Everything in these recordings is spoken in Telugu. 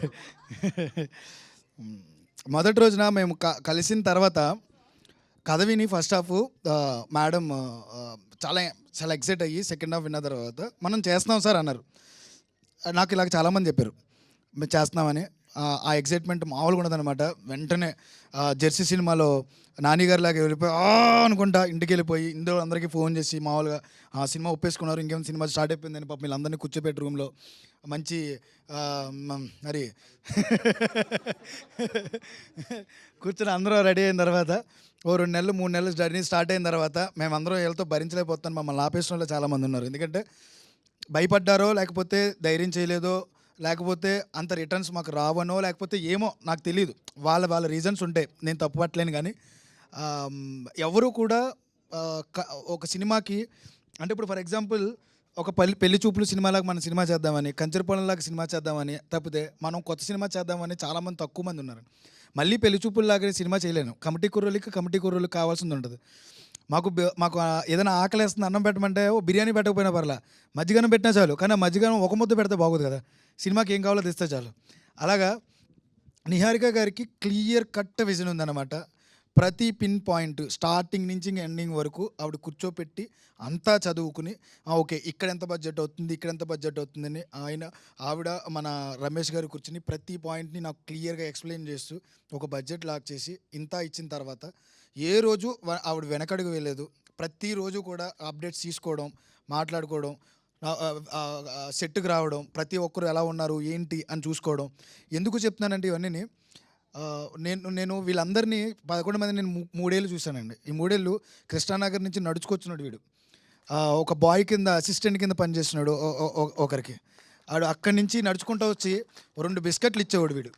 మొదటి రోజున మేము క కలిసిన తర్వాత కథ విని ఫస్ట్ హాఫ్ మేడం చాలా చాలా ఎక్సైట్ అయ్యి సెకండ్ హాఫ్ విన్న తర్వాత మనం చేస్తున్నాం సార్ అన్నారు. నాకు ఇలాగ చాలామంది చెప్పారు. మేము చేస్తున్నామని. ఆ, ఎగ్జైట్మెంట్ మామూలుగా ఉండదనమాట వెంటనే జెర్సీ సినిమాలో నానిగారి లాగా వెళ్ళిపోయి అనుకుంటా ఇంటికి వెళ్ళిపోయి ఇందులో అందరికీ ఫోన్ చేసి మామూలుగా ఆ సినిమా ఒప్పేసుకున్నారు ఇంకేం సినిమా స్టార్ట్ అయిపోయిందని పాపం వీళ్ళందరినీ కూర్చోపెట్టి రూమ్లో మంచి మరి కూర్చొని అందరూ రెడీ అయిన తర్వాత ఓ రెండు నెలలు మూడు నెలలు జర్నీ స్టార్ట్ అయిన తర్వాత మేమందరం వీళ్ళతో భరించలేకపోతాం మమ్మల్ని ఆపేసిన వాళ్ళు చాలామంది ఉన్నారు. ఎందుకంటే భయపడ్డారో లేకపోతే ధైర్యం చేయలేదో లేకపోతే అంత రిటర్న్స్ మాకు రావనో లేకపోతే ఏమో నాకు తెలియదు వాళ్ళ వాళ్ళ రీజన్స్ ఉంటాయి నేను తప్పు కానీ ఎవరు కూడా ఒక సినిమాకి అంటే ఇప్పుడు ఫర్ ఎగ్జాంపుల్ ఒక పల్లి పెళ్ళి చూపులు సినిమాలాగా మనం సినిమా చేద్దామని కంచరపొలంలాగా సినిమా చేద్దామని తప్పితే మనం కొత్త సినిమా చేద్దామని చాలామంది తక్కువ మంది ఉన్నారు. మళ్ళీ పెళ్ళి చూపుల్లాగా సినిమా చేయలేను. కమిటీ కుర్రలకి కమిటీ కుర్రోళ్ళకి కావాల్సింది ఉంటుంది. మాకు మాకు ఏదైనా ఆకలి వేస్తుంది అన్నం పెట్టమంటే ఓ బిర్యానీ పెట్టకపోయినా పర్లా. మజ్జిగనం పెట్టినా చాలు కానీ ఆ మజ్జిగనం ఒక ముద్ద పెడితే బాగోదు కదా. సినిమాకి ఏం కావాలో తెస్తే చాలు. అలాగా Niharika garu clear cut vision ఉందన్నమాట. ప్రతి పిన్ పాయింట్ స్టార్టింగ్ నుంచి ఎండింగ్ వరకు ఆవిడ కూర్చోపెట్టి అంతా చదువుకుని ఓకే ఇక్కడ ఎంత బడ్జెట్ అవుతుంది ఇక్కడ ఎంత బడ్జెట్ అవుతుందని ఆయన ఆవిడ మన రమేష్ గారు కూర్చుని ప్రతి పాయింట్ని నాకు క్లియర్గా ఎక్స్ప్లెయిన్ చేస్తూ ఒక బడ్జెట్ లాక్ చేసి ఇంత ఇచ్చిన తర్వాత ఏ రోజు ఆవిడ వెనకడుగు వెళ్ళలేదు ప్రతిరోజు కూడా అప్డేట్స్ తీసుకోవడం మాట్లాడుకోవడం సెట్కి రావడం ప్రతి ఒక్కరు ఎలా ఉన్నారు ఏంటి అని చూసుకోవడం. ఎందుకు చెప్తున్నానంటే ఇవన్నీ నేను నేను వీళ్ళందరినీ పదకొండు మంది నేను మూ- మూడేళ్ళు చూశానండి. ఈ మూడేళ్ళు కృష్ణానగర్ నుంచి నడుచుకొచ్చినాడు వీడు. ఒక బాయ్ కింద అసిస్టెంట్ కింద పనిచేస్తున్నాడు ఒకరికి. ఆడు అక్కడి నుంచి నడుచుకుంటూ వచ్చి రెండు బిస్కెట్లు ఇచ్చేవాడు వీడు.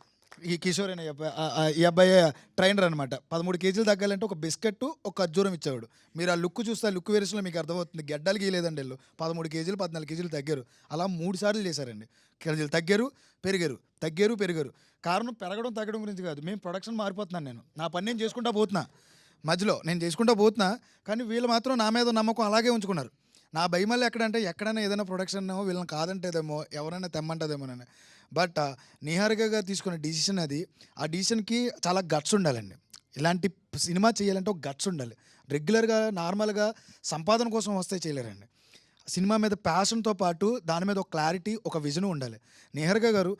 ఈ కిషోర్ అనే అబ్బాయి ఈ అబ్బాయి ట్రైనర్ అనమాట పదమూడు కేజీలు తగ్గాలంటే ఒక బిస్కెట్ ఒక ఖర్జూరం ఇచ్చేవాడు. మీరు ఆ లుక్ చూస్తే లుక్ వేరియేషన్లో మీకు అర్థమవుతుంది. గడ్డలు గీయలేదండి వీళ్ళు. పదమూడు కేజీలు పద్నాలుగు కేజీలు తగ్గారు. అలా మూడు సార్లు చేశారండి. కేజీలు తగ్గారు పెరిగారు. తగ్గారు పెరిగారు. కారణం పెరగడం తగ్గడం గురించి కాదు. మేము ప్రొడక్షన్ మారిపోతున్నాను నేను. నా పని నేను చేసుకుంటా పోతున్నా. మధ్యలో నేను చేసుకుంటా పోతున్నా కానీ వీళ్ళు మాత్రం నా మీద నమ్మకం అలాగే ఉంచుకున్నారు. నా భయమల్లి ఎక్కడంటే ఎక్కడైనా ఏదైనా ప్రొడక్షన్ వీళ్ళని కాదంటేదేమో ఎవరైనా తెమ్మంటదేమోనని. బట్ నిహారికగా గారు తీసుకున్న డిసిషన్ అది. ఆ డిసిషన్కి చాలా గట్స్ ఉండాలండి. ఇలాంటి సినిమా చేయాలంటే ఒక గట్స్ ఉండాలి. రెగ్యులర్గా నార్మల్గా సంపాదన కోసం వస్తే చేయలేరండి. సినిమా మీద ప్యాషన్తో పాటు దాని మీద ఒక క్లారిటీ ఒక విజన్ ఉండాలి. నిహర్గా గారు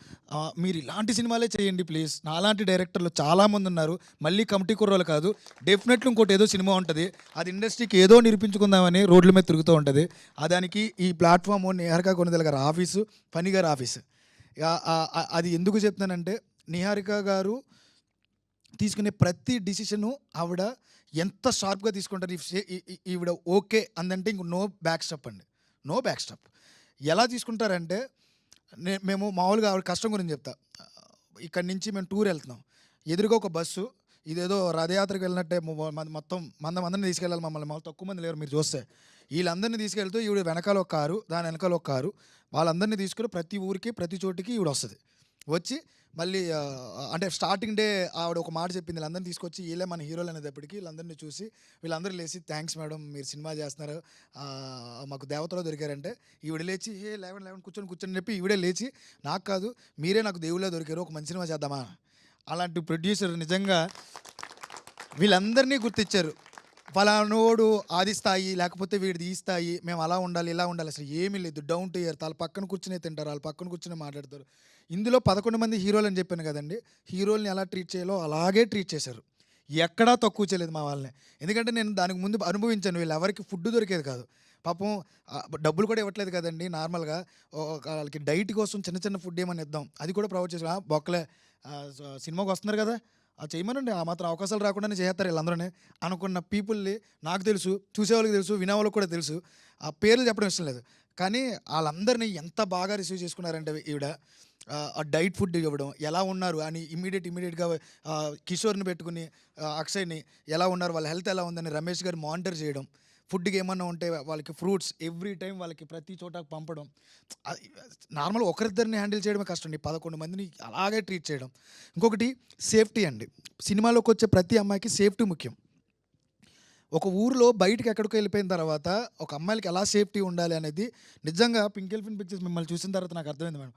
మీరు ఇలాంటి సినిమాలే చేయండి ప్లీజ్. నాలాంటి డైరెక్టర్లు చాలామంది ఉన్నారు. మళ్ళీ కమిటీ కుర్రోలు కాదు. డెఫినెట్లీ ఇంకోటి ఏదో సినిమా ఉంటుంది. అది ఇండస్ట్రీకి ఏదో నిరూపించుకుందామని రోడ్ల మీద తిరుగుతూ ఉంటుంది. దానికి ఈ ప్లాట్ఫామ్ నిహర్గా కొనదల గారి ఆఫీసు ఫనీ గారి ఆఫీసు. అది ఎందుకు చెప్తున్నానంటే నిహారిక గారు తీసుకునే ప్రతి డిసిషను ఆవిడ ఎంత షార్ప్గా తీసుకుంటారు? ఇఫ్ ఈవిడ ఓకే అందంటే ఇంక నో బ్యాక్ స్టెప్ అండి. నో బ్యాక్ స్టెప్ ఎలా తీసుకుంటారంటే మేము మామూలుగా ఆవిడ కష్టం గురించి చెప్తా. ఇక్కడి నుంచి మేము టూర్ వెళ్తున్నాం. ఎదురుగా ఒక బస్సు. ఇదేదో రథయాత్రకు వెళ్ళినట్టే మొత్తం మంద మందిని తీసుకెళ్ళాలి మమ్మల్ని. మాకు తక్కువ మంది లేరు మీరు చూస్తే. వీళ్ళందరినీ తీసుకెళ్తూ ఈవిడ వెనకాల ఒక కారు దాని వెనకాల ఒక కారు. వాళ్ళందరినీ తీసుకుని ప్రతి ఊరికి ప్రతి చోటికి ఈవిడ వస్తుంది. వచ్చి మళ్ళీ అంటే స్టార్టింగ్ డే ఆవిడ ఒక మాట చెప్పింది. వీళ్ళందరినీ తీసుకొచ్చి వీళ్ళే మన హీరోలు అనేటప్పటికి వీళ్ళందరినీ చూసి వీళ్ళందరూ లేచి థ్యాంక్స్ మేడం మీరు సినిమా చేస్తున్నారు. మాకు దేవతలో దొరికారంటే. ఈవిడ లేచి ఏ లెవెన్ లేవన్ కూర్చొని కూర్చొని చెప్పి ఈవిడే లేచి నాకు కాదు మీరే నాకు దేవుళ్ళే దొరికారు ఒక మంచి సినిమా చేద్దామా? అలాంటి ప్రొడ్యూసర్ నిజంగా వీళ్ళందరినీ గుర్తించారు. ఫలానోడు ఆది స్థాయి లేకపోతే వీడిది ఈ స్థాయి మేము అలా ఉండాలి ఇలా ఉండాలి. అసలు ఏమీ లేదు. డౌన్ టు ఇయర్ వాళ్ళ పక్కన కూర్చునే తింటారు వాళ్ళ పక్కన కూర్చుని మాట్లాడతారు. ఇందులో పదకొండు మంది హీరోలు అని చెప్పాను కదండి. హీరోల్ని ఎలా ట్రీట్ చేయాలో అలాగే ట్రీట్ చేశారు. ఎక్కడా తక్కువ చేయలేదు మా వాళ్ళని. ఎందుకంటే నేను దానికి ముందు అనుభవించాను వీళ్ళు ఎవరికి ఫుడ్ దొరికేది కాదు. పాపం డబ్బులు కూడా ఇవ్వట్లేదు కదండి నార్మల్గా. వాళ్ళకి డైట్ కోసం చిన్న చిన్న ఫుడ్ ఏమని ఇద్దాం. అది కూడా ప్రొవైడ్ చేసిన బొక్కలే సినిమాకి వస్తున్నారు కదా. అది చేయమనండి. ఆ మాత్రం అవకాశాలు రాకుండానే చేస్తారు వీళ్ళందరూనే అనుకున్న పీపుల్ని నాకు తెలుసు చూసేవాళ్ళకి తెలుసు వినేవాళ్ళకి కూడా తెలుసు. ఆ పేర్లు చెప్పడం ఇష్టం లేదు. కానీ వాళ్ళందరినీ ఎంత బాగా రిసీవ్ చేసుకున్నారంటే ఈవిడ ఆ, డైట్ ఫుడ్ ఇవ్వడం ఎలా ఉన్నారు అని ఇమీడియట్ ఇమీడియట్గా కిషోర్ని పెట్టుకుని అక్షయ్ని ఎలా ఉన్నారు వాళ్ళ హెల్త్ ఎలా ఉందని రమేష్ గారు మానిటర్ చేయడం ఫుడ్కి ఏమన్నా ఉంటే వాళ్ళకి ఫ్రూట్స్ ఎవ్రీ టైం వాళ్ళకి ప్రతి చోట పంపడం. నార్మల్ ఒకరిద్దరిని హ్యాండిల్ చేయడమే కష్టం. అండి పదకొండు మందిని అలాగే ట్రీట్ చేయడం. ఇంకొకటి సేఫ్టీ అండి. సినిమాలోకి వచ్చే ప్రతి అమ్మాయికి సేఫ్టీ ముఖ్యం. ఒక ఊరిలో బయటికి ఎక్కడికి వెళ్ళిపోయిన తర్వాత ఒక అమ్మాయిలకి ఎలా సేఫ్టీ ఉండాలి అనేది నిజంగా పింకిల్ ఫిన్ పిక్చర్స్ మిమ్మల్ని చూసిన తర్వాత నాకు అర్థమైంది మేడం.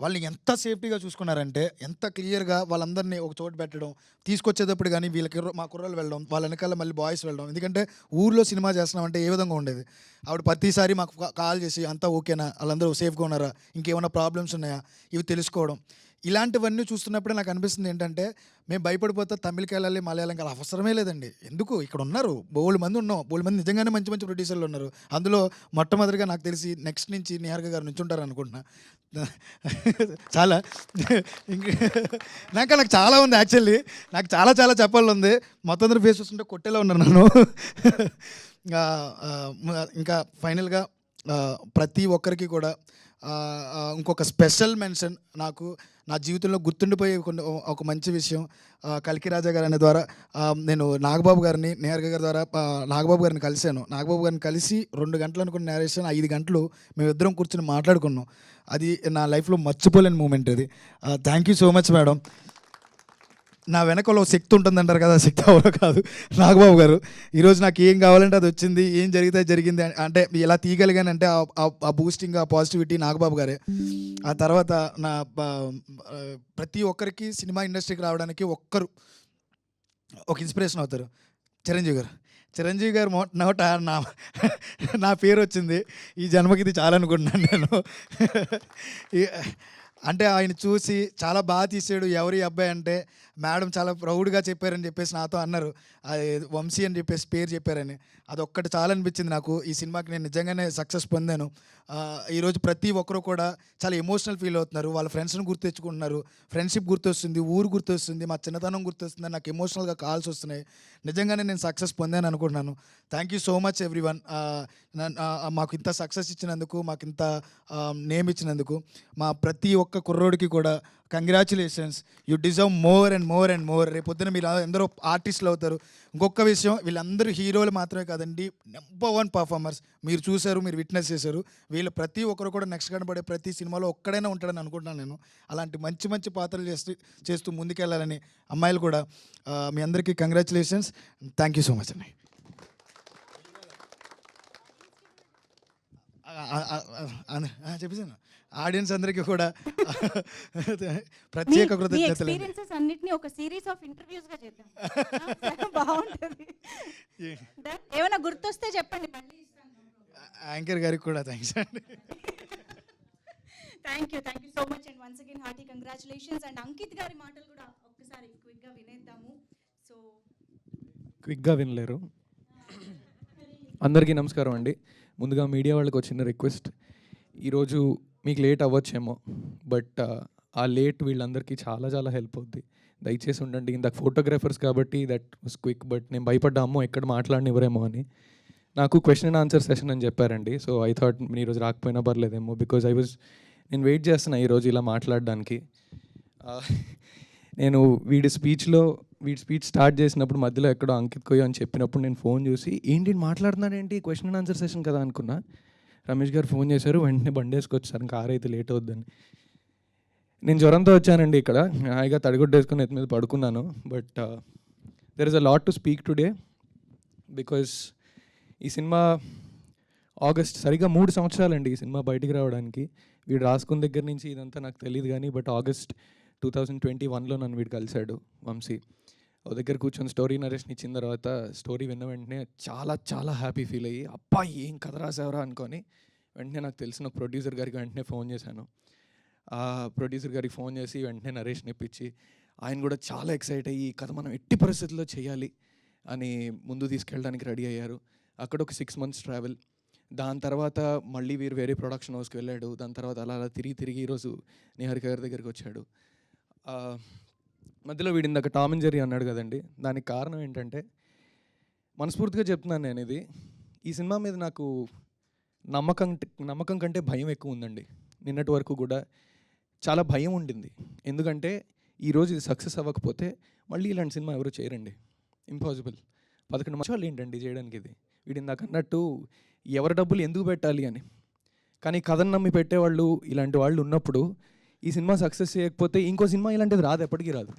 వాళ్ళని ఎంత సేఫ్టీగా చూసుకున్నారంటే ఎంత క్లియర్గా వాళ్ళందరినీ ఒక చోటు పెట్టడం తీసుకొచ్చేటప్పుడు కానీ వీళ్ళకి మా కుర్రలు వెళ్ళడం వాళ్ళ వెనకాల మళ్ళీ బాయ్స్ వెళ్ళడం. ఎందుకంటే ఊర్లో సినిమా చేస్తున్నామంటే ఏ విధంగా ఉండేది? ఆవిడ ప్రతిసారి మాకు కాల్ చేసి అంతా ఓకేనా? వాళ్ళందరూ సేఫ్గా ఉన్నారా? ఇంకేమైనా ప్రాబ్లమ్స్ ఉన్నాయా? ఇవి తెలుసుకోవడం. ఇలాంటివన్నీ చూస్తున్నప్పుడే నాకు అనిపిస్తుంది ఏంటంటే మేము భయపడిపోతే తమిళకి వెళ్ళాలి మలయాళంకి అలా అవసరమే లేదండి. ఎందుకు? ఇక్కడ ఉన్నారు బోళ్ళు మంది ఉన్నాం. బోళ్ళు మంది నిజంగానే మంచి మంచి ప్రొడ్యూసర్లు ఉన్నారు. అందులో మొట్టమొదటిగా నాకు తెలిసి నెక్స్ట్ నుంచి నిహారిక గారు నుంచి ఉంటారు అనుకుంటున్నా. చాలా. ఇంకా నాకు నాకు చాలా ఉంది యాక్చువల్లీ నాకు చాలా చాలా చెప్పాలి ఉంది. మొత్తం అందరూ ఫేస్ చూస్తుంటే కొట్టేలా ఉన్నారు నన్ను. ఇంకా ఫైనల్గా ప్రతి ఒక్కరికి కూడా ఇంకొక స్పెషల్ మెన్షన్ నాకు నా జీవితంలో గుర్తుండిపోయే కొన్ని ఒక మంచి విషయం ఆ, కల్కి రాజా గారి అనే ద్వారా నేను నాగబాబు గారిని నేర్గ గారి ద్వారా నాగబాబు గారిని కలిశాను. నాగబాబు గారిని కలిసి రెండు గంటలు అనుకున్న నేరేషన్ ఐదు గంటలు మేమిద్దరం కూర్చొని మాట్లాడుకున్నాం. అది నా లైఫ్లో మర్చిపోలేని మూమెంట్ అది. Thank you so much madam నా వెనకలో శక్తి ఉంటుందంటారు కదా శక్తి ఎవరో కాదు. నాగబాబు గారు ఈరోజు నాకు ఏం కావాలంటే అది వచ్చింది ఏం జరిగితే జరిగింది అంటే ఎలా తీయగలిగానంటే ఆ- బూస్టింగ్ ఆ పాజిటివిటీ నాగబాబు గారే. ఆ తర్వాత నా ప్రతి ఒక్కరికి సినిమా ఇండస్ట్రీకి రావడానికి ఒక్కరు ఒక ఇన్స్పిరేషన్ అవుతారు. చిరంజీవి గారు. చిరంజీవి గారు నోట నా నా పేరు వచ్చింది. ఈ జన్మకి ఇది చాలా అనుకుంటున్నాను నేను అంటే ఆయన చూసి చాలా బాగా తీసాడు ఎవరి అబ్బాయి అంటే మేడం చాలా ప్రౌడ్గా చెప్పారని చెప్పేసి నాతో అన్నారు. వంశీ అని చెప్పేసి పేరు చెప్పారని. అది ఒక్కటి చాలా అనిపించింది నాకు. ఈ సినిమాకి నేను నిజంగానే సక్సెస్ పొందాను. ఈరోజు ప్రతి ఒక్కరు కూడా చాలా ఎమోషనల్ ఫీల్ అవుతున్నారు. వాళ్ళ ఫ్రెండ్స్ని గుర్తించుకుంటున్నారు ఫ్రెండ్షిప్ గుర్తొస్తుంది ఊరు గుర్తొస్తుంది మా చిన్నతనం గుర్తొస్తుంది నాకు ఎమోషనల్గా కాల్స్ వస్తున్నాయి. నిజంగానే నేను సక్సెస్ పొందాను అనుకుంటున్నాను. Thank you so much every one ఇంత సక్సెస్ ఇచ్చినందుకు మాకు ఇంత నేమ్ ఇచ్చినందుకు మా ప్రతి ఒక్క కుర్రోడికి కూడా congratulations you deserve more and more and more రేపు పొద్దున మీరు ఎందరో ఆర్టిస్టులు అవుతారు. ఇంకొక విషయం వీళ్ళందరూ హీరోలు మాత్రమే కాదండి నెంబర్ వన్ పర్ఫార్మర్స్ మీరు చూశారు మీరు విట్నెస్ చేశారు. వీళ్ళు ప్రతి ఒక్కరు కూడా నెక్స్ట్ కనబడే ప్రతి సినిమాలో ఒక్కడైనా ఉంటాడని అనుకుంటున్నాను నేను. అలాంటి మంచి మంచి పాత్రలు చేస్తూ చేస్తూ ముందుకెళ్ళాలని అమ్మాయిలు కూడా మీ అందరికీ congratulations thank you so much అండి చెప్పేసాను ఆడియన్స్ అందరికీ కూడా ప్రత్యేక కృతజ్ఞతలు ఎక్స్పీరియన్సెస్ అన్నిటిని ఒక సిరీస్ ఆఫ్ ఇంటర్వ్యూస్గా చేద్దాం. బాగుంటుంది? ఏమైనా గుర్తొస్తే చెప్పండి మళ్ళీ. యాంకర్ గారికి కూడా థ్యాంక్స్ అండి. Thank you thank you so much and once again hearty congratulations and Ankit గారి మాటలు కూడా ఒక్కసారి క్విక్గా వినేద్దాము. సో క్విక్గా వినలేరు. అందరికీ నమస్కారం అండి. ముందుగా మీడియా వాళ్ళకి వచ్చిన రిక్వెస్ట్ ఈరోజు మీకు లేట్ అవ్వచ్చేమో బట్ uh, ఆ లేట్ వీళ్ళందరికీ చాలా చాలా హెల్ప్ అవుద్ది. దయచేసి ఉండండి ఇందాక ఫోటోగ్రాఫర్స్ కాబట్టి దట్ వాస్ క్విక్ బట్ నేను భయపడ్డా అమ్మో ఎక్కడ మాట్లాడినివ్వరేమో అని. నాకు క్వశ్చన్ అండ్ ఆన్సర్ సెషన్ అని చెప్పారండి సో ఐ థాట్ మీరు ఈరోజు రాకపోయినా పర్లేదేమో బికాజ్ ఐ వాజ్ నేను వెయిట్ చేస్తున్నా ఈరోజు ఇలా మాట్లాడడానికి. Uh, నేను వీడి స్పీచ్లో వీడి స్పీచ్ స్టార్ట్ చేసినప్పుడు మధ్యలో ఎక్కడో అంకిత్ కొయ్యో అని చెప్పినప్పుడు నేను ఫోన్ చూసి ఏంటి మాట్లాడుతున్నాడు ఏంటి క్వశ్చన్ అండ్ ఆన్సర్ సెషన్ కదా అనుకున్నా. రమేష్ గారు ఫోన్ చేశారు వెంటనే బండి వేసుకొచ్చారు కార్ అయితే లేట్ అవుద్దని. నేను జ్వరంతో వచ్చానండి ఇక్కడ. హాయిగా తడిగుడ్డ వేసుకుని ఎత్తి మీద పడుకున్నాను. But there is a lot to speak today because ఈ సినిమా ఆగస్ట్ సరిగ్గా మూడు సంవత్సరాలండి ఈ సినిమా బయటికి రావడానికి. వీడు రాసుకున్న దగ్గర నుంచి ఇదంతా నాకు తెలియదు కానీ but August two thousand twenty వన్లో నన్ను వీడు కలిశాడు వంశీ. ఓ దగ్గర కూర్చొని స్టోరీ నరేషన్ ఇచ్చిన తర్వాత స్టోరీ విన్న వెంటనే చాలా చాలా హ్యాపీ ఫీల్ అయ్యి అబ్బా ఏం కథ రాసావరా అనుకొని వెంటనే నాకు తెలిసిన ప్రొడ్యూసర్ గారికి వెంటనే ఫోన్ చేశాను. ఆ ప్రొడ్యూసర్ గారికి ఫోన్ చేసి వెంటనే నరేష్ ఇప్పించి ఆయన కూడా చాలా ఎక్సైట్ అయ్యి ఈ కథ మనం ఎట్టి పరిస్థితుల్లో చేయాలి అని ముందు తీసుకెళ్ళడానికి రెడీ అయ్యారు. అక్కడ ఒక సిక్స్ మంత్స్ ట్రావెల్ దాని తర్వాత మళ్ళీ వీరు వేరే ప్రొడక్షన్ హౌస్కి వెళ్ళాడు. దాని తర్వాత అలా అలా తిరిగి తిరిగి ఈరోజు నిహారిక గారి దగ్గరికి వచ్చాడు. మధ్యలో వీడి ఇందాక టామ్ అండ్ జెర్రీ అన్నాడు కదండి. దానికి కారణం ఏంటంటే మనస్ఫూర్తిగా చెప్తున్నాను నేను ఇది ఈ సినిమా మీద నాకు నమ్మకం నమ్మకం కంటే భయం ఎక్కువ ఉందండి. నిన్నటి వరకు కూడా చాలా భయం ఉండింది. ఎందుకంటే ఈరోజు ఇది సక్సెస్ అవ్వకపోతే మళ్ళీ ఇలాంటి సినిమా ఎవరు చేయరండి. ఇంపాసిబుల్ పదకొండు మంచి ఏంటండి చేయడానికి ఇది? వీడి ఇందాక అన్నట్టు ఎవరి డబ్బులు ఎందుకు పెట్టాలి అని. కానీ కథను నమ్మి పెట్టేవాళ్ళు ఇలాంటి వాళ్ళు ఉన్నప్పుడు ఈ సినిమా సక్సెస్ చేయకపోతే ఇంకో సినిమా ఇలాంటిది రాదు ఎప్పటికీ రాదు.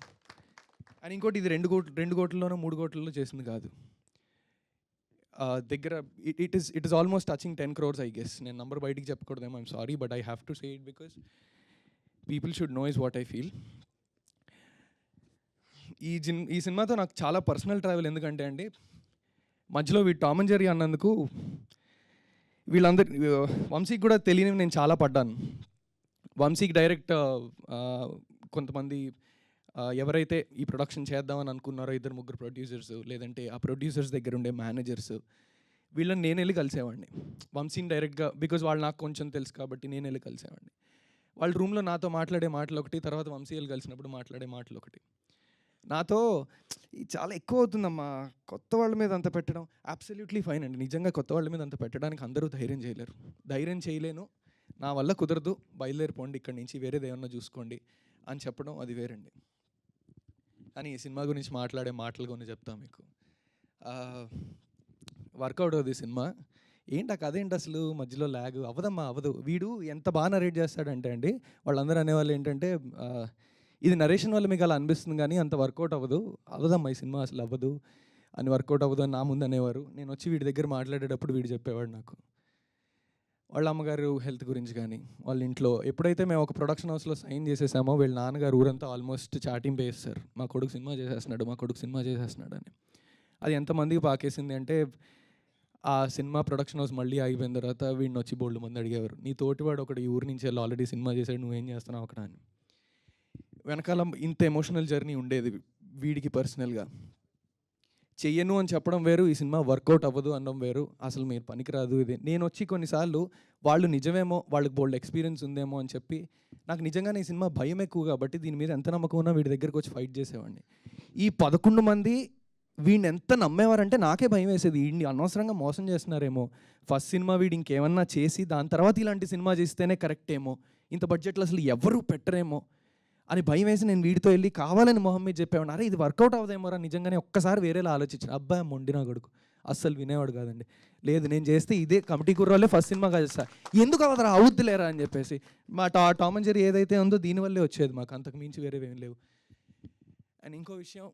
అండ్ ఇంకోటి ఇది రెండు కోట్లు రెండు కోట్లలోనో మూడు కోట్లలో చేసింది కాదు. దగ్గర it it is it is almost touching ten crores I guess. నేను నంబర్ బయటికి చెప్పకూడదేమో I'm sorry but I have to say it because people should know is what I feel. ఈ జిన్ ఈ సినిమాతో నాకు చాలా పర్సనల్ ట్రావెల్ ఎందుకంటే అండి మధ్యలో వీ టామ్ అండ్ జెర్రీ అన్నందుకు వీళ్ళందరి వంశీకి కూడా తెలియనివి నేను చాలా పడ్డాను. వంశీకి డైరెక్ట్ కొంతమంది ఎవరైతే ఈ ప్రొడక్షన్ చేద్దామని అనుకున్నారో ఇద్దరు ముగ్గురు ప్రొడ్యూసర్స్ లేదంటే ఆ ప్రొడ్యూసర్స్ దగ్గర ఉండే మేనేజర్స్ వీళ్ళని నేను వెళ్ళి కలిసేవాడిని. వంశీని డైరెక్ట్గా బికాజ్ వాళ్ళు నాకు కొంచెం తెలుసు కాబట్టి నేను వెళ్ళి కలిసేవాడిని. వాళ్ళ రూమ్లో నాతో మాట్లాడే మాటలు ఒకటి తర్వాత వంశీ వెళ్ళి కలిసినప్పుడు మాట్లాడే మాటలు ఒకటి. నాతో చాలా ఎక్కువ అవుతుందమ్మా. కొత్త వాళ్ళ మీద అంత పెట్టడం అబ్సల్యూట్లీ ఫైన్ అండి. నిజంగా కొత్త వాళ్ళ మీద అంత పెట్టడానికి అందరూ ధైర్యం చేయలేరు. ధైర్యం చేయలేను. నా వల్ల కుదరదు బయలుదేరిపోండి ఇక్కడి నుంచి వేరేది ఏమన్నా చూసుకోండి అని చెప్పడం అది వేరండి. కానీ ఈ సినిమా గురించి మాట్లాడే మాటలు కొన్ని చెప్తా మీకు. వర్కౌట్ అవుతుంది సినిమా. ఏంటి ఆ కథ ఏంటి అసలు? మధ్యలో ల్యాగ్ అవ్వదమ్మా అవ్వదు. వీడు ఎంత బాగా నరేట్ చేస్తాడంటే అండి వాళ్ళందరూ అనేవాళ్ళు ఏంటంటే ఇది నరేషన్ వల్ల మీకు అలా అనిపిస్తుంది కానీ అంత వర్కౌట్ అవ్వదు. అవ్వదమ్మా ఈ సినిమా అసలు అవ్వదు. అని వర్కౌట్ అవ్వదు అని నా ముందు అనేవారు. నేను వచ్చి వీడి దగ్గర మాట్లాడేటప్పుడు వీడు చెప్పేవాడు నాకు. వాళ్ళ అమ్మగారు హెల్త్ గురించి కానీ వాళ్ళ ఇంట్లో ఎప్పుడైతే మేము ఒక ప్రొడక్షన్ హౌస్లో సైన్ చేసేసామో వీళ్ళ నాన్నగారు ఊరంతా ఆల్మోస్ట్ చాటింపు వేస్తారు మా కొడుకు సినిమా చేసేస్తున్నాడు మా కొడుకు సినిమా చేసేస్తున్నాడు అని. అది ఎంతమందికి పాకేసింది అంటే ఆ సినిమా ప్రొడక్షన్ హౌస్ మళ్ళీ ఆగిపోయిన తర్వాత వీడిని వచ్చి బోల్డ్ మంది అడిగేవారు నీ తోటివాడు ఒకటి ఈ ఊరి నుంచి వెళ్ళి ఆల్రెడీ సినిమా చేశాడు నువ్వేం చేస్తున్నావు అక్కడ అని. వెనకాల ఇంత ఎమోషనల్ జర్నీ ఉండేది వీడికి పర్సనల్గా. చెయ్యను అని చెప్పడం వేరు ఈ సినిమా వర్కౌట్ అవ్వదు అనడం వేరు. అసలు మీరు పనికిరాదు ఇది. నేను వచ్చి కొన్నిసార్లు వాళ్ళు నిజమేమో వాళ్ళకి బోల్డ్ ఎక్స్పీరియన్స్ ఉందేమో అని చెప్పి నాకు నిజంగానే ఈ సినిమా భయం ఎక్కువ కాబట్టి దీని మీద ఎంత నమ్మకం ఉన్నా వీడి దగ్గరకు వచ్చి ఫైట్ చేసేవాడిని. ఈ పదకొండు మంది వీడిని ఎంత నమ్మేవారంటే నాకే భయం వేసేది. వీడిని అనవసరంగా మోసం చేస్తున్నారేమో. ఫస్ట్ సినిమా వీడు ఇంకేమన్నా చేసి దాని తర్వాత ఇలాంటి సినిమా చేస్తేనే కరెక్ట్ ఏమో ఇంత బడ్జెట్లో అసలు ఎవరు పెట్టరేమో. అని భయం వేసి నేను వీడితో వెళ్ళి కావాలని మొహం మీద చెప్పేవాడు అరే ఇది వర్కౌట్ అవుదేమోరా? నిజంగానే ఒక్కసారి వేరేలా ఆలోచించాను. అబ్బాయి మొండినా కొడుకు. అస్సలు వినేవాడు కాదండి. లేదు నేను చేస్తే ఇదే కమిటీ కుర్రాలే ఫస్ట్ సినిమా చేస్తా. ఎందుకు అవదరా అవుద్దులేరా అని చెప్పేసి. మా టా టామ్ అండ్ జెర్రీ ఏదైతే ఉందో దీనివల్లే వచ్చేది మాకు. అంతకు మించి వేరేవేం లేవు. అండ్ ఇంకో విషయం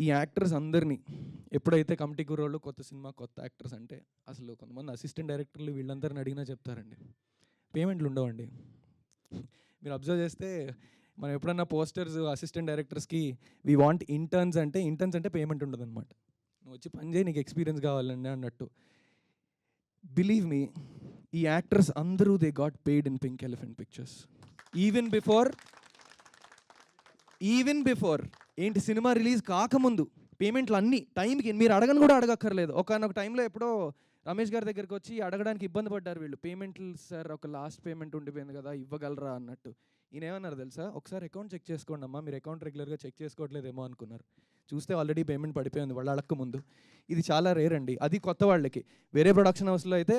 ఈ యాక్టర్స్ అందరినీ ఎప్పుడైతే కమిటీ కుర్రోళ్ళు కొత్త సినిమా కొత్త యాక్టర్స్ అంటే అసలు కొంతమంది అసిస్టెంట్ డైరెక్టర్లు వీళ్ళందరిని అడిగినా చెప్తారండి. పేమెంట్లు ఉండవండి. మీరు అబ్జర్వ్ చేస్తే మనం ఎప్పుడన్నా పోస్టర్స్ అసిస్టెంట్ డైరెక్టర్స్కి వీ వాంట్ ఇంటర్న్స్ అంటే ఇంటర్న్స్ అంటే పేమెంట్ ఉండదు అనమాట నువ్వు వచ్చి పని చేయి నీకు ఎక్స్పీరియన్స్ కావాలండి అన్నట్టు. బిలీవ్ మీ ఈ యాక్టర్స్ అందరూ they got paid in pink elephant pictures even before even before ఏంటి సినిమా రిలీజ్ కాకముందు పేమెంట్లు అన్నీ టైంకి మీరు అడగను కూడా అడగక్కర్లేదు. ఒకనొక టైంలో ఎప్పుడో రమేష్ గారి దగ్గరికి వచ్చి అడగడానికి ఇబ్బంది పడ్డారు వీళ్ళు. పేమెంట్లు సార్ ఒక లాస్ట్ పేమెంట్ ఉండిపోయింది కదా ఇవ్వగలరా? అన్నట్టు. ఈయన ఏమన్నారు తెలుసా? ఒకసారి అకౌంట్ చెక్ చేసుకోండి అమ్మా మీరు అకౌంట్ రెగ్యులర్గా చెక్ చేసుకోవట్లేదేమో అనుకున్నారు. చూస్తే ఆల్రెడీ పేమెంట్ పడిపోయింది వాళ్ళ అడక్క ముందు. ఇది చాలా రేర్ అండి. అది కొత్త వాళ్ళకి. వేరే ప్రొడక్షన్ హౌస్లో అయితే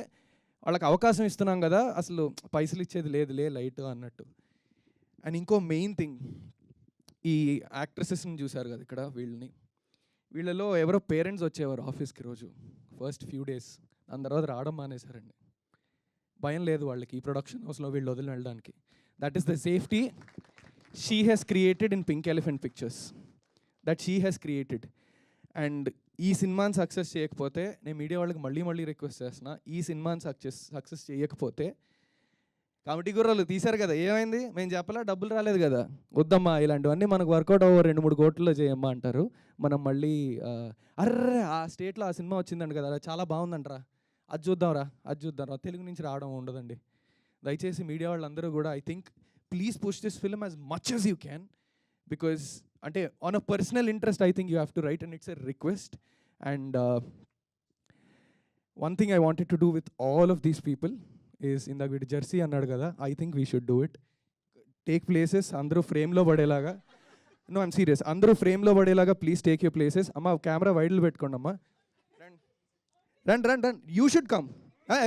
వాళ్ళకి అవకాశం ఇస్తున్నాం కదా అసలు పైసలు ఇచ్చేది లేదు లే లైట్ అన్నట్టు. అండ్ ఇంకో మెయిన్ థింగ్ ఈ యాక్ట్రసెస్ని చూశారు కదా ఇక్కడ వీళ్ళని. వీళ్ళలో ఎవరో పేరెంట్స్ వచ్చేవారు ఆఫీస్కి రోజు ఫస్ట్ ఫ్యూ డేస్. దాని తర్వాత రావడం మానేశారండి. భయం లేదు వాళ్ళకి ఈ ప్రొడక్షన్ హౌస్లో వీళ్ళు వదిలి వెళ్ళడానికి. That is the safety she has created in pink elephant pictures that she has created and ఈ సినిమాని సక్సెస్ చేయకపోతే నేను మీడియా వాళ్ళకి మళ్ళీ మళ్ళీ రిక్వెస్ట్ చేస్తున్నా ఈ సినిమాని సక్సెస్ సక్సెస్ చేయకపోతే కామెడీ గుర్రాలు తీశారు కదా ఏమైంది? మేము చెప్పలా డబ్బులు రాలేదు కదా. వద్దమ్మా ఇలాంటివన్నీ మనకు వర్కౌట్ అవ్వ రెండు మూడు కోట్లలో చేయమ్మా అంటారు. మనం మళ్ళీ అర్రే ఆ స్టేట్లో ఆ సినిమా వచ్చిందంట కదా చాలా బాగుందంటరా. అది చూద్దాంరా అది చూద్దాంరా. తెలుగు నుంచి రావడం ఉండదండి. దయచేసి మీడియా వాళ్ళందరూ కూడా I think please push this film as much as you can because అంటే on a personal interest I think you have to right and it's a request and one thing I wanted to do with all of these people is ఇందాక వీటి జెర్సీ అన్నాడు కదా I think we should do it take places అందరూ ఫ్రేమ్లో పడేలాగా. నో ఐమ్ సీరియస్ అందరూ ఫ్రేమ్లో పడేలాగా ప్లీజ్ టేక్ యూ ప్లేసెస్ అమ్మ కెమెరా వైడ్లు పెట్టుకోండి అమ్మా run run run you should come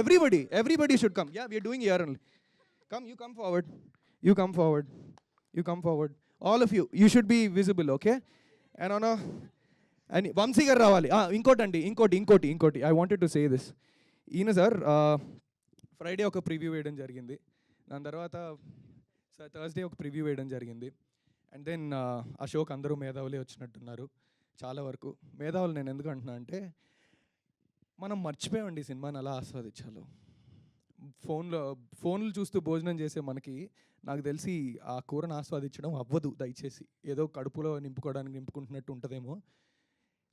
everybody everybody should come ya we're doing year only come you come forward you come forward you come forward all of you you should be visible okay and on అని వంశీ గారు రావాలి. Ah, ఇంకోటి అండి ఇంకోటి ఇంకోటి ఇంకోటి. I wanted to say this ఈయన సార్ ah, ఫ్రైడే ఒక ప్రివ్యూ వేయడం జరిగింది. దాని తర్వాత సార్ థర్స్డే ఒక ప్రివ్యూ వేయడం జరిగింది. అండ్ దెన్ ఆ షోకి అందరూ మేధావులే వచ్చినట్టున్నారు. చాలా వరకు. మేధావులు నేను ఎందుకు అంటున్నా అంటే మనం మర్చిపోయామండి సినిమాని అలా ఆస్వాదించాలో. ఫోన్లో ఫోన్లు చూస్తూ భోజనం చేసే మనకి నాకు తెలిసి ఆ కూరను ఆస్వాదించడం అవ్వదు దయచేసి. ఏదో కడుపులో నింపుకోవడానికి నింపుకుంటున్నట్టు ఉంటుందేమో.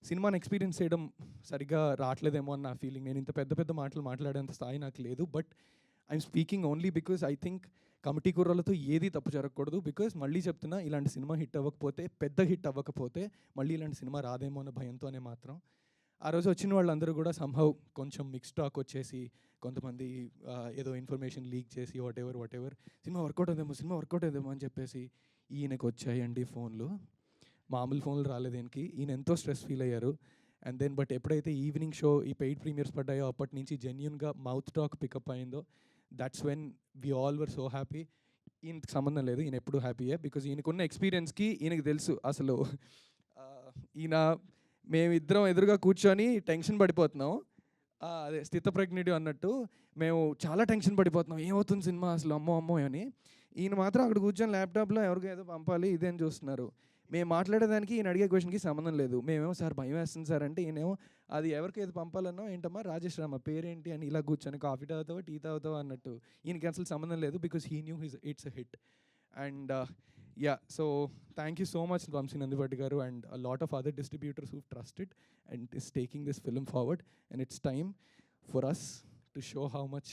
సినిమాని ఎక్స్పీరియన్స్ చేయడం సరిగ్గా రావట్లేదేమో అని నా ఫీలింగ్. నేను ఇంత పెద్ద పెద్ద మాటలు మాట్లాడేంత స్థాయి నాకు లేదు. But I'm speaking only because I think committee కూరలతో ఏది తప్పు జరగకూడదు. బికాస్ మళ్ళీ చెప్తున్నా ఇలాంటి సినిమా హిట్ అవ్వకపోతే పెద్ద హిట్ అవ్వకపోతే మళ్ళీ ఇలాంటి సినిమా రాదేమో అనే భయంతోనే మాత్రం ఆ రోజు వచ్చిన వాళ్ళందరూ కూడా సంహవ్ కొంచెం మిక్స్ టాక్ వచ్చేసి కొంతమంది ఏదో ఇన్ఫర్మేషన్ లీక్ చేసి whatever whatever cinema work out అవుదేమో cinema work out అవుదేమో అని చెప్పేసి ఈయనకు వచ్చాయండి ఫోన్లు. మామూలు ఫోన్లు రాలేదు దీనికి ఈయన ఎంతో స్ట్రెస్ ఫీల్ అయ్యారు. అండ్ దెన్ బట్ ఎప్పుడైతే ఈవినింగ్ షో ఈ పెయిడ్ ప్రీమియర్స్ పడ్డాయో అప్పటి నుంచి జెన్యున్గా మౌత్ టాక్ పికప్ అయిందో that's when we all were so happy ఈయనకి సంబంధం లేదు. ఈయన ఎప్పుడు హ్యాపీయే బికాజ్ ఈయనకున్న ఎక్స్పీరియన్స్కి ఈయనకు తెలుసు అసలు. ఈయన మేమిద్దరం ఎదురుగా కూర్చొని టెన్షన్ పడిపోతున్నాం. అదే స్థితప్రజ్ఞుడు అన్నట్టు మేము చాలా టెన్షన్ పడిపోతున్నాం. ఏమవుతుంది సినిమా అసలు? అమ్మో అమ్మో అని. ఈయన మాత్రం అక్కడ కూర్చొని ల్యాప్టాప్లో ఎవరికో ఏదో పంపాలి ఇదే అని చూస్తున్నారు. మేము మాట్లాడేదానికి ఈయన అడిగే క్వశ్చన్కి సంబంధం లేదు. మేమేమో సార్ భయం వేస్తుంది సార్ అంటే ఈయనేమో అది ఎవరికి ఏది పంపాలన్నో ఏంటమ్మా రాజేష్ రామ పేరేంటి అని ఇలా కూర్చొని కాఫీ తాగుతావా టీ తాగుతావా అన్నట్టు. ఈయనకి అసలు సంబంధం లేదు because he knew his it's a hit. And yeah so thank you so much Vamsi Nandipati గారు and lot of other distributors who trusted and is taking this film forward and it's time for us to show how much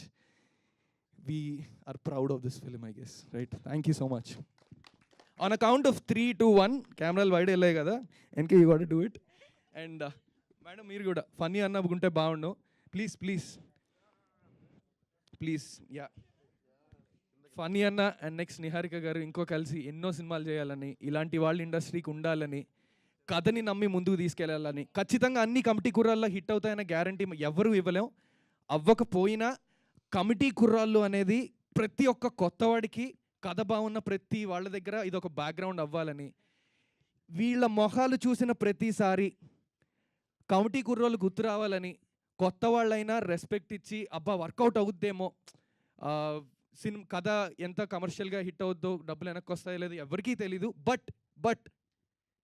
we are proud of this film, I guess right thank you so much on account of three three, one కెమెరాలు వైడ్ వెళ్ళాయి కదా NK you got do it and madam మీరు కూడా ఫన్నీ అన్నకుంటే బాగుండు. Please please please ya funny అన్న అండ్ నెక్స్ట్ నిహారిక గారు ఇంకో కలిసి ఎన్నో సినిమాలు చేయాలని ఇలాంటి వాళ్ళ ఇండస్ట్రీకి ఉండాలని కథని నమ్మి ముందుకు తీసుకెళ్ళాలని ఖచ్చితంగా అన్ని కమిటీ కుర్రాల్లో హిట్ అవుతాయన్న గ్యారంటీ ఎవరు ఇవ్వలేం. అవ్వకపోయినా కమిటీ కుర్రాళ్ళు అనేది ప్రతి ఒక్క కొత్తవాడికి కథ బాగున్న ప్రతి వాళ్ళ దగ్గర ఇది ఒక బ్యాక్గ్రౌండ్ అవ్వాలని వీళ్ళ మొహాలు చూసిన ప్రతిసారి కమిటీ కుర్రోళ్ళు గుర్తు రావాలని కొత్త వాళ్ళైనా రెస్పెక్ట్ ఇచ్చి అబ్బా వర్కౌట్ అవుద్దేమో సినిమా కథ ఎంత కమర్షియల్గా హిట్ అవుద్దో డబ్బులు వెనక్కి వస్తాయో లేదు ఎవరికీ తెలీదు. బట్ బట్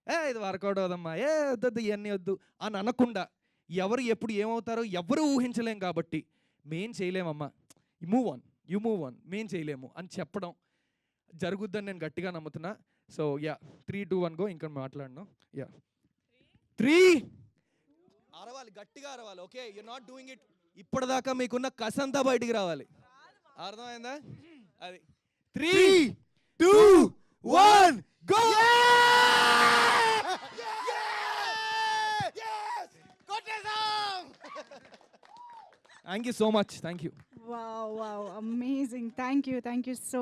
ఏ ఇది వరకూడదమ్మా ఏ వద్దొద్దు ఇవన్నీ వద్దు అని అనకుండా ఎవరు ఎప్పుడు ఏమవుతారో ఎవరు ఊహించలేం కాబట్టి మేం చేయలేమమ్మా. Move on you move on మేం చేయలేము అని చెప్పడం జరుగుద్దని నేను గట్టిగా నమ్ముతున్నా. So ya three two one go ఇంకా మాట్లాడను. యా త్రీ అరవాలి గట్టిగా అరవాలి. Okay you not doing it ఇప్పటిదాకా మీకున్న కసంతా బయటికి రావాలి. అర్థమైందా అది three two one go thank you so much thank you Wow, wow, amazing. Thank you, thank you so